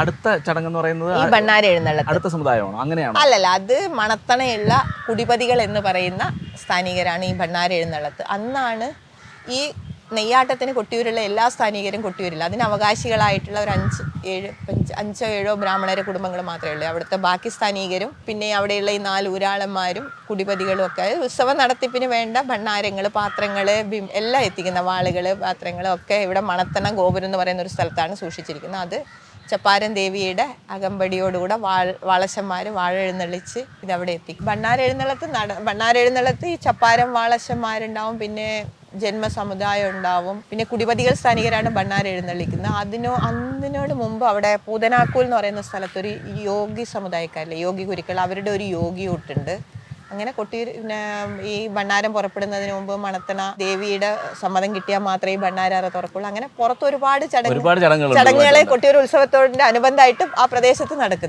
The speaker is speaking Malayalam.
അടുത്ത ചടങ്ങ് എന്ന് പറയുന്നത് ഈ എഴുന്നള്ളത്ത്. അടുത്ത സമുദായമാണ്? അങ്ങനെയാണോ? അല്ലല്ല അത് മണത്തണയുള്ള കുടിപതികൾ എന്ന് പറയുന്ന സ്ഥാനികരാണ് ഈ ഭണ്ണാര എഴുന്നള്ളത്ത്. അന്നാണ് ഈ നെയ്യാട്ടത്തിന് കൊട്ടിയൂരുള്ള എല്ലാ സ്ഥാനികരും കൊട്ടിയൂരില്ല. അതിന് അവകാശികളായിട്ടുള്ള ഒരു അഞ്ച് ഏഴ് അഞ്ചോ ഏഴോ ബ്രാഹ്മണരെ കുടുംബങ്ങൾ മാത്രമേ ഉള്ളൂ. അവിടുത്തെ ബാക്കി സ്ഥാനികരും പിന്നെ അവിടെയുള്ള ഈ നാല് ഊരാളന്മാരും കുടിപതികളും ഒക്കെ. ഉത്സവ നടത്തിപ്പിന് വേണ്ട ഭണ്ണാരങ്ങൾ പാത്രങ്ങൾ എല്ലാം എത്തിക്കുന്ന വാളുകൾ പാത്രങ്ങൾ ഒക്കെ ഇവിടെ മണത്തണ ഗോപുരം എന്ന് പറയുന്ന ഒരു സ്ഥലത്താണ് സൂക്ഷിച്ചിരിക്കുന്നത്. അത് ചപ്പാരൻ ദേവിയുടെ അകമ്പടിയോടുകൂടെ വാൾ വാളശന്മാർ വാഴെഴുന്നള്ളിച്ച് ഇതവിടെ എത്തി ബണ്ണാരെഴുന്നള്ളത്ത് നട ബണ്ണാരെഴുന്നള്ളത്ത് ഈ ചപ്പാരം വാളശന്മാരുണ്ടാവും പിന്നെ ജന്മസമുദായം ഉണ്ടാവും പിന്നെ കുടിപതികൾ സ്ഥാനികരാണ് ഭണ്ണാര എഴുന്നള്ളിക്കുന്നത് അതിനോ അന്നിനോട് മുമ്പ് അവിടെ പൂതനാക്കൂൽ എന്ന് പറയുന്ന സ്ഥലത്തൊരു യോഗി സമുദായക്കാരില്ലേ യോഗി ഗുരുക്കൾ അവരുടെ ഒരു യോഗി കൂട്ടുണ്ട്. അങ്ങനെ കൊട്ടിയൂർ പിന്നെ ഈ ഭണ്ണാരം പുറപ്പെടുന്നതിന് മുമ്പ് മണത്തണ ദേവിയുടെ സമ്മതം കിട്ടിയാൽ മാത്രമേ ഈ ഭണ്ണാര തുറക്കുള്ളൂ. അങ്ങനെ പുറത്ത് ഒരുപാട് ചടങ്ങ് ചടങ്ങുകളെ കൊട്ടിയൂർ ഉത്സവത്തോടിന്റെ അനുബന്ധമായിട്ട് ആ പ്രദേശത്ത് നടക്കുന്നുണ്ട്.